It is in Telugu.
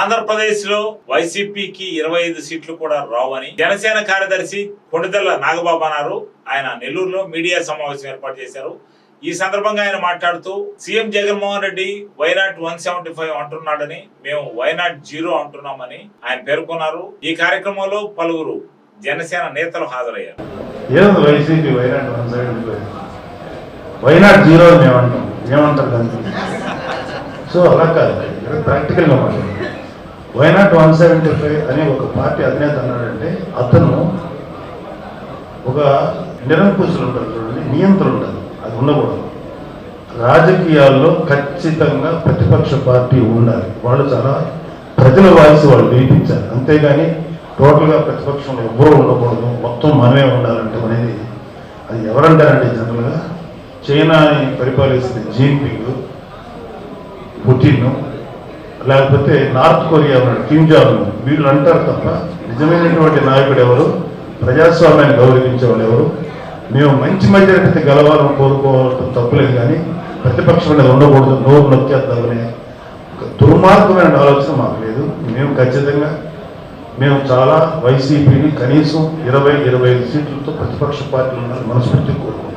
ఆంధ్రప్రదేశ్లో వైసీపీకి ఇరవై ఐదు సీట్లు కూడా రావని జనసేన కార్యదర్శి కొండదెల్ల నాగబాబు అన్నారు. ఆయన నెల్లూరులో మీడియా సమావేశం ఏర్పాటు చేశారు. ఈ సందర్భంగా ఆయన మాట్లాడుతూ CM Jaganmohan Reddy why not one seventy five అంటున్నాడని మేము వైనాట్ జీరో అంటున్నామని ఆయన పేర్కొన్నారు. ఈ కార్యక్రమంలో పలువురు జనసేన నేతలు హాజరయ్యారు. వైనాట్ జీరో మేము అంటాం ఏమంటారు సో అలా కాదు. ప్రాక్టికల్గా వైనాట్ వన్ సెవెంటీ ఫైవ్ అని ఒక పార్టీ అధినేత అన్నాడంటే అతను ఒక నిరంకుశులు ఉంటారు చూడండి నియంత్రణ ఉంటుంది అది ఉండకూడదు. రాజకీయాల్లో ఖచ్చితంగా ప్రతిపక్ష పార్టీ ఉండాలి. వాళ్ళు చాలా ప్రజల వాయిస్ వాళ్ళు వినిపించాలి. అంతేగాని టోటల్గా ప్రతిపక్షంలో ఎవ్వరూ ఉండకూడదు. మొత్తం మనమే ఉండాలంటే అనేది అది ఎవరంటారంటే జనరల్గా? చైనాని పరిపాలిస్తే జీన్పింగ్ పుటిన్. లేకపోతే నార్త్ కొరియా ఉన్నాడు కిమ్ జాంగ్ వీళ్ళు అంటారు తప్ప నిజమైనటువంటి నాయకుడు ఎవరు? ప్రజాస్వామ్యాన్ని గౌరవించే వాళ్ళు ఎవరు? మేము మంచి మెజారిటీ గెలవాలని కోరుకోవడం తప్పులేదు కానీ ప్రతిపక్షం అనేది ఉండకూడదు నోరు నొక్కేద్దామనే ఒక దుర్మార్గమైన ఆలోచన మాకు లేదు. మేము ఖచ్చితంగా మేము చాలా వైసీపీని కనీసం ఇరవై ఇరవై ఐదు సీట్లతో ప్రతిపక్ష పార్టీలు ఉండాలని మనస్ఫూర్తి కోరుకుంటున్నాం.